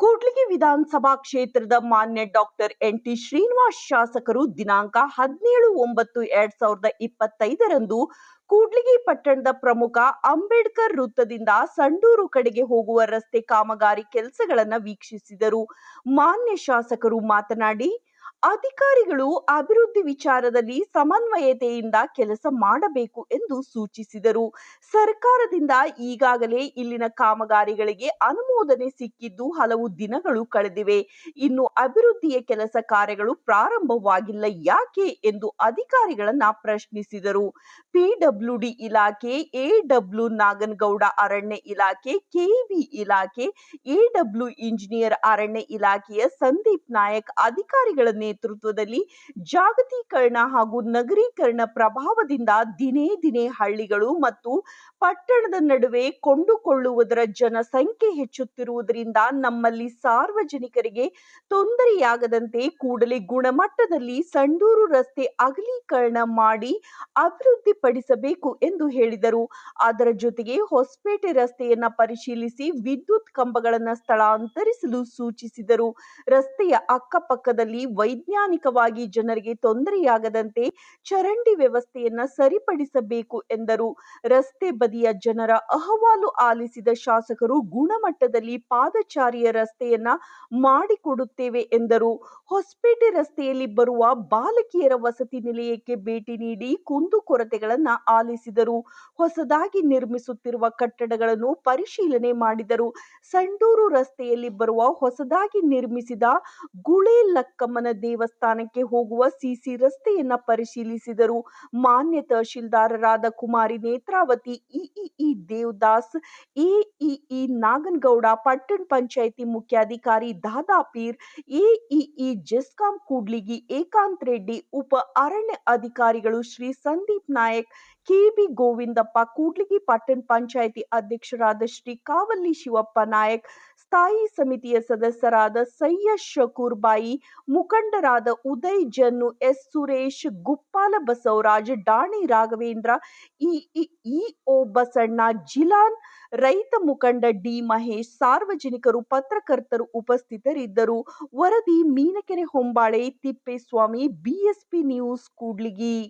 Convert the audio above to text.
ಕೂಡ್ಲಿಗಿ ವಿಧಾನಸಭಾ ಕ್ಷೇತ್ರದ ಮಾನ್ಯ ಡಾಕ್ಟರ್ ಎನ್ ಟಿ ಶ್ರೀನಿವಾಸ್ ಶಾಸಕರು ದಿನಾಂಕ ಹದಿನೇಳು ಒಂಬತ್ತು ಎರಡ್ ಸಾವಿರದ ಇಪ್ಪತ್ತೈದರಂದು ಕೂಡ್ಲಿಗಿ ಪಟ್ಟಣದ ಪ್ರಮುಖ ಅಂಬೇಡ್ಕರ್ ವೃತ್ತದಿಂದ ಸಂಡೂರು ಕಡೆಗೆ ಹೋಗುವ ರಸ್ತೆ ಕಾಮಗಾರಿ ಕೆಲಸಗಳನ್ನು ವೀಕ್ಷಿಸಿದರು. ಮಾನ್ಯ ಶಾಸಕರು ಮಾತನಾಡಿ ಅಧಿಕಾರಿಗಳು ಅಭಿವೃದ್ಧಿ ವಿಚಾರದಲ್ಲಿ ಸಮನ್ವಯತೆಯಿಂದ ಕೆಲಸ ಮಾಡಬೇಕು ಎಂದು ಸೂಚಿಸಿದರು. ಸರ್ಕಾರದಿಂದ ಈಗಾಗಲೇ ಇಲ್ಲಿನ ಕಾಮಗಾರಿಗಳಿಗೆ ಅನುಮೋದನೆ ಸಿಕ್ಕಿದ್ದು ಹಲವು ದಿನಗಳು ಕಳೆದಿವೆ. ಇನ್ನು ಅಭಿವೃದ್ಧಿಯ ಕೆಲಸ ಕಾರ್ಯಗಳು ಪ್ರಾರಂಭವಾಗಿಲ್ಲ ಯಾಕೆ ಎಂದು ಅಧಿಕಾರಿಗಳನ್ನ ಪ್ರಶ್ನಿಸಿದರು. ಪಿಡಬ್ಲ್ಯೂಡಿ ಇಲಾಖೆ ಎಡಬ್ಲ್ಯೂ ನಾಗನಗೌಡ ಅರಣ್ಯ ಇಲಾಖೆ ಕೆಇಬಿ ಇಲಾಖೆ ಎಡಬ್ಲ್ಯೂ ಇಂಜಿನಿಯರ್ ಅರಣ್ಯ ಇಲಾಖೆಯ ಸಂದೀಪ್ ನಾಯಕ್ ಅಧಿಕಾರಿಗಳ ನೇತೃತ್ವದಲ್ಲಿ ಜಾಗತೀಕರಣ ಹಾಗೂ ನಗರೀಕರಣ ಪ್ರಭಾವದಿಂದ ದಿನೇ ದಿನೇ ಹಳ್ಳಿಗಳು ಮತ್ತು ಪಟ್ಟಣದ ನಡುವೆ ಕೊಂಡುಕೊಳ್ಳುವುದರ ಜನಸಂಖ್ಯೆ ಹೆಚ್ಚುತ್ತಿರುವುದರಿಂದ ನಮ್ಮಲ್ಲಿ ಸಾರ್ವಜನಿಕರಿಗೆ ತೊಂದರೆಯಾಗದಂತೆ ಕೂಡಲೇ ಗುಣಮಟ್ಟದಲ್ಲಿ ಸಂಡೂರು ರಸ್ತೆ ಅಗಲೀಕರಣ ಮಾಡಿ ಅಭಿವೃದ್ಧಿಪಡಿಸಬೇಕು ಎಂದು ಹೇಳಿದರು. ಅದರ ಜೊತೆಗೆ ಹೊಸಪೇಟೆ ರಸ್ತೆಯನ್ನ ಪರಿಶೀಲಿಸಿ ವಿದ್ಯುತ್ ಕಂಬಗಳನ್ನು ಸ್ಥಳಾಂತರಿಸಲು ಸೂಚಿಸಿದರು. ರಸ್ತೆಯ ಅಕ್ಕಪಕ್ಕದಲ್ಲಿ ವೈಜ್ಞಾನಿಕವಾಗಿ ಜನರಿಗೆ ತೊಂದರೆಯಾಗದಂತೆ ಚರಂಡಿ ವ್ಯವಸ್ಥೆಯನ್ನ ಸರಿಪಡಿಸಬೇಕು ಎಂದರು. ರಸ್ತೆ ಬದಿಯ ಜನರ ಅಹವಾಲು ಆಲಿಸಿದ ಶಾಸಕರು ಗುಣಮಟ್ಟದಲ್ಲಿ ಪಾದಚಾರಿಯ ರಸ್ತೆಯನ್ನ ಮಾಡಿಕೊಡುತ್ತೇವೆ ಎಂದರು. ಹೊಸಪೇಟೆ ರಸ್ತೆಯಲ್ಲಿ ಬರುವ ಬಾಲಕಿಯರ ವಸತಿ ನಿಲಯಕ್ಕೆ ಭೇಟಿ ನೀಡಿ ಕುಂದುಕೊರತೆಗಳನ್ನ ಆಲಿಸಿದರು. ಹೊಸದಾಗಿ ನಿರ್ಮಿಸುತ್ತಿರುವ ಕಟ್ಟಡಗಳನ್ನು ಪರಿಶೀಲನೆ ಮಾಡಿದರು. ಸಂಡೂರು ರಸ್ತೆಯಲ್ಲಿ ಬರುವ ಹೊಸದಾಗಿ ನಿರ್ಮಿಸಿದ ಗುಳೆ ಗುಳೇಲಕ್ಕಮ್ಮನ ದೇವಸ್ಥಾನಕ್ಕೆ ಹೋಗುವ ಸಿಸಿ ರಸ್ತೆಯನ್ನ ಪರಿಶೀಲಿಸಿದರು. ಮಾನ್ಯ ತಹಶೀಲ್ದಾರರಾದ ಕುಮಾರಿ ನೇತ್ರಾವತಿ, ಇಇಇ ದೇವದಾಸ್ ಇಇಇ ನಾಗನಗೌಡ, ಪಟ್ಟಣ ಪಂಚಾಯಿತಿ ಮುಖ್ಯಾಧಿಕಾರಿ ದಾದಾಪೀರ್ ಇಇಇ ಜೆಸ್ಕಾಂ ಕೂಡ್ಲಿಗಿ, ಏಕಾಂತ್ ರೆಡ್ಡಿ, ಉಪ ಅರಣ್ಯ ಅಧಿಕಾರಿಗಳು ಶ್ರೀ ಸಂದೀಪ್ ನಾಯಕ್ ಕೆಬಿ ಗೋವಿಂದಪ್ಪ, ಕೂಡ್ಲಿಗಿ ಪಟ್ಟಣ ಪಂಚಾಯಿತಿ ಅಧ್ಯಕ್ಷರಾದ ಶ್ರೀ ಕಾವಲ್ಲಿ ಶಿವಪ್ಪ ನಾಯಕ್, ಸ್ಥಾಯಿ ಸಮಿತಿಯ ಸದಸ್ಯರಾದ ಸೈಯದ್ ಶಕೂರ್ ಬಾಯಿ, ಮುಖಂಡರಾದ ಉದಯ್ ಜನ್ನು, ಎಸ್. ಸುರೇಶ್, ಗುಪ್ಪಾಲ ಬಸವರಾಜ್, ಡಾಣಿ ರಾಘವೇಂದ್ರ ಇಒ ಬಸಣ್ಣ, ಜಿಲಾನ್, ರೈತ ಮುಖಂಡ ಡಿ. ಮಹೇಶ್, ಸಾರ್ವಜನಿಕರು, ಪತ್ರಕರ್ತರು ಉಪಸ್ಥಿತರಿದ್ದರು. ವರದಿ ಮೀನಕೆರೆ ಹೊಂಬಾಳೆ, ತಿಪ್ಪೇಸ್ವಾಮಿ ಬಿಎಸ್ಪಿ ನ್ಯೂಸ್, ಕೂಡ್ಲಿಗಿ.